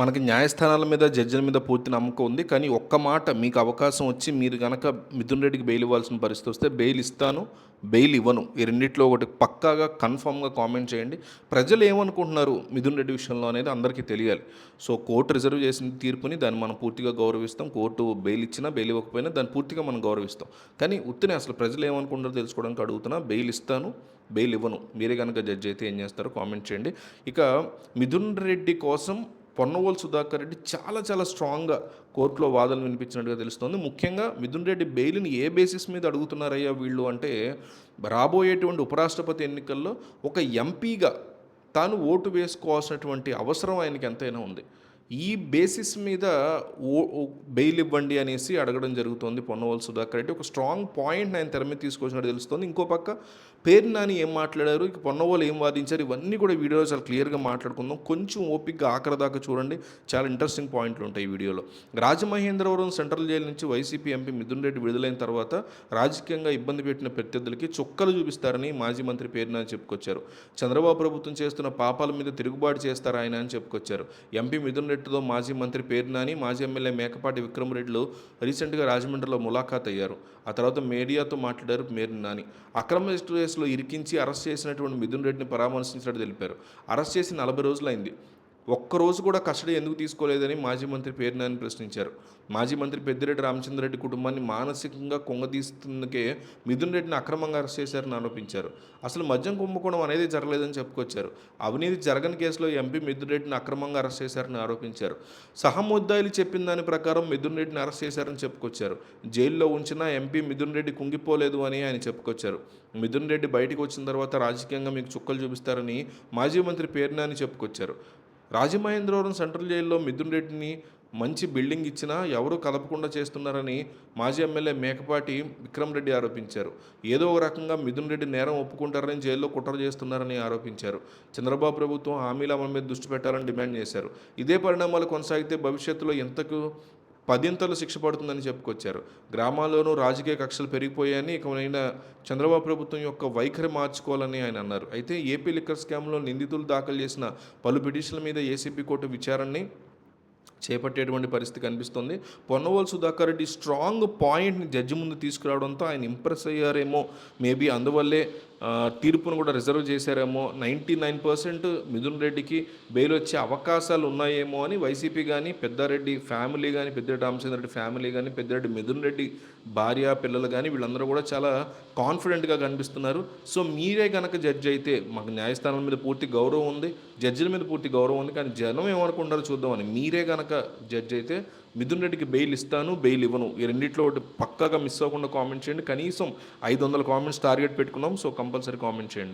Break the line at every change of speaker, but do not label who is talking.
మనకి న్యాయస్థానాల మీద జడ్జిల మీద పూర్తి నమ్మకం ఉంది. కానీ ఒక్క మాట మీకు అవకాశం వచ్చి మీరు కనుక మిథున్ రెడ్డికి బెయిల్ ఇవ్వాల్సిన పరిస్థితి వస్తే బెయిల్ ఇస్తాను బెయిల్ ఇవ్వను. ఈ రెండిట్లో ఒకటి పక్కాగా కన్ఫామ్గా కామెంట్ చేయండి. ప్రజలు ఏమనుకుంటున్నారు మిథున్ రెడ్డి విషయంలో అనేది అందరికీ తెలియాలి. సో కోర్టు రిజర్వ్ చేసిన తీర్పుని దాన్ని మనం పూర్తిగా గౌరవిస్తాం. కోర్టు బెయిల్ ఇచ్చినా బెయిల్ ఇవ్వకపోయినా దాన్ని పూర్తిగా మనం గౌరవిస్తాం. కానీ ఉత్తినే అసలు ప్రజలు ఏమనుకుంటారో తెలుసుకోవడానికి అడుగుతున్నా బెయిల్ ఇస్తాను బెయిల్ ఇవ్వను. మీరే కనుక జడ్జి అయితే ఏం చేస్తారో కామెంట్ చేయండి. ఇక మిథున్ రెడ్డి కోసం పొన్నవోలు సుధాకర్ రెడ్డి చాలా చాలా స్ట్రాంగ్గా కోర్టులో వాదనలు వినిపించినట్టుగా తెలుస్తోంది. ముఖ్యంగా మిథున్ రెడ్డి బెయిల్ని ఏ బేసిస్ మీద అడుగుతున్నారయ్యా వీళ్ళు అంటే రాబోయేటువంటి ఉపరాష్ట్రపతి ఎన్నికల్లో ఒక ఎంపీగా తాను ఓటు వేసుకోవాల్సినటువంటి అవసరం ఆయనకి ఎంతైనా ఉంది. ఈ బేసిస్ మీద ఓ బెయిల్ ఇవ్వండి అనేసి అడగడం జరుగుతోంది పొన్నవోలు సుధాకర్ రెడ్డి. ఒక స్ట్రాంగ్ పాయింట్ ఆయన తెర మీద తీసుకొచ్చినట్టు తెలుస్తుంది. ఇంకో పక్క పేరు నాని ఏం మాట్లాడారు? ఇక పొన్నవాళ్ళు ఏం వాదించారు? ఇవన్నీ కూడా వీడియోలో చాలా క్లియర్గా మాట్లాడుకుందాం. కొంచెం ఓపిక్గా ఆఖరి దాకా చూడండి. చాలా ఇంట్రెస్టింగ్ పాయింట్లు ఉంటాయి ఈ వీడియోలో రాజమహేంద్రవరం సెంట్రల్ జైలు నుంచి వైసీపీ ఎంపీ మిథున్ రెడ్డి విడుదలైన తర్వాత రాజకీయంగా ఇబ్బంది పెట్టిన ప్రత్యర్థులకి చుక్కలు చూపిస్తారని మాజీ మంత్రి పేరు నాని చెప్పుకొచ్చారు. చంద్రబాబు ప్రభుత్వం చేస్తున్న పాపాల మీద తిరుగుబాటు చేస్తారా ఆయన అని చెప్పుకొచ్చారు. ఎంపీ మిథున్ రెడ్డితో మాజీ మంత్రి పేరు నాని మాజీ ఎమ్మెల్యే మేకపాటి విక్రమరెడ్డిలు రీసెంట్గా రాజమండ్రిలో ములాఖాత్ అయ్యారు. ఆ తర్వాత మీడియాతో మాట్లాడారు మేరు నాని. అక్రమ కేసులో ఇరికించి అరెస్ట్ చేసినటువంటి మిథున్ రెడ్డిని పరామర్శించినట్టు తెలిపారు. అరెస్ట్ చేసి నలభై రోజులైంది. ఒక్కరోజు కూడా కస్టడీ ఎందుకు తీసుకోలేదని మాజీ మంత్రి పేరునాయని ప్రశ్నించారు. మాజీ మంత్రి పెద్దిరెడ్డి రామచంద్రరెడ్డి కుటుంబాన్ని మానసికంగా కొంగదీస్తున్నకే మిథున్ రెడ్డిని అక్రమంగా అరెస్ట్ చేశారని ఆరోపించారు. అసలు మద్యం కుంభకోణం అనేది జరగలేదని చెప్పుకొచ్చారు. అవినీతి జరగని కేసులో ఎంపీ మిథున్ రెడ్డిని అక్రమంగా అరెస్ట్ చేశారని ఆరోపించారు. సహముద్దాయిలు చెప్పిన దాని ప్రకారం మిథున్ రెడ్డిని అరెస్ట్ చేశారని చెప్పుకొచ్చారు. జైల్లో ఉంచిన ఎంపీ మిథున్ రెడ్డి కుంగిపోలేదు అని ఆయన చెప్పుకొచ్చారు. మిథున్ రెడ్డి బయటకు వచ్చిన తర్వాత రాజకీయంగా మీకు చుక్కలు చూపిస్తారని మాజీ మంత్రి పేరునని చెప్పుకొచ్చారు. రాజమహేంద్రవరం సెంట్రల్ జైల్లో మిథున్ రెడ్డిని మంచి బిల్డింగ్ ఇచ్చినా ఎవరూ కలపకుండా చేస్తున్నారని మాజీ ఎమ్మెల్యే మేకపాటి విక్రమ్ రెడ్డి ఆరోపించారు. ఏదో ఒక రకంగా మిథున్ రెడ్డి నేరం ఒప్పుకుంటారని జైల్లో కుట్ర చేస్తున్నారని ఆరోపించారు. చంద్రబాబు ప్రభుత్వం హామీల అమలు మీద దృష్టి పెట్టాలని డిమాండ్ చేశారు. ఇదే పరిణామాలు కొనసాగితే భవిష్యత్తులో ఎంతకు పదింతలు శిక్ష పడుతుందని చెప్పుకొచ్చారు. గ్రామాల్లోనూ రాజకీయ కక్షలు పెరిగిపోయాయని ఇకనైనా చంద్రబాబు ప్రభుత్వం యొక్క వైఖరి మార్చుకోవాలని ఆయన అన్నారు. అయితే ఏపీ లిక్కర్ స్కామ్లో నిందితులు దాఖలు చేసిన పలు పిటిషన్ల మీద ఏసీబీ కోర్టు విచారణని చేపట్టేటువంటి పరిస్థితి కనిపిస్తుంది. పొన్నవోలు సుధాకర్ రెడ్డి స్ట్రాంగ్ పాయింట్ని జడ్జి ముందు తీసుకురావడంతో ఆయన ఇంప్రెస్ అయ్యారేమో మేబీ అందువల్లే తీర్పును కూడా రిజర్వ్ చేశారేమో. నైంటీ నైన్ పర్సెంట్ మిథున్ రెడ్డికి బెయిల్ వచ్చే అవకాశాలు ఉన్నాయేమో అని వైసీపీ కానీ పెద్దారెడ్డి ఫ్యామిలీ కానీ పెద్దిరెడ్డి రామచంద్ర రెడ్డి ఫ్యామిలీ కానీ పెద్దిరెడ్డి మిథున్ రెడ్డి భార్య పిల్లలు కానీ వీళ్ళందరూ కూడా చాలా కాన్ఫిడెంట్గా కనిపిస్తున్నారు. సో మీరే కనుక జడ్జి అయితే మాకు న్యాయస్థానం మీద పూర్తి గౌరవం ఉంది జడ్జిల మీద పూర్తి గౌరవం ఉంది కానీ జనం ఏమనుకుంటారో చూద్దామని మీరే కనుక జడ్జి అయితే మిథున్ రెడ్డికి బెయిల్ ఇస్తాను బెయిల్ ఇవ్వను. ఈ రెండిట్లో ఒకటి పక్కాగా మిస్ అవ్వకుండా కామెంట్ చేయండి. కనీసం ఐదు వందల కామెంట్స్ టార్గెట్ పెట్టుకున్నాం సో కంపల్సరీ కామెంట్ చేయండి.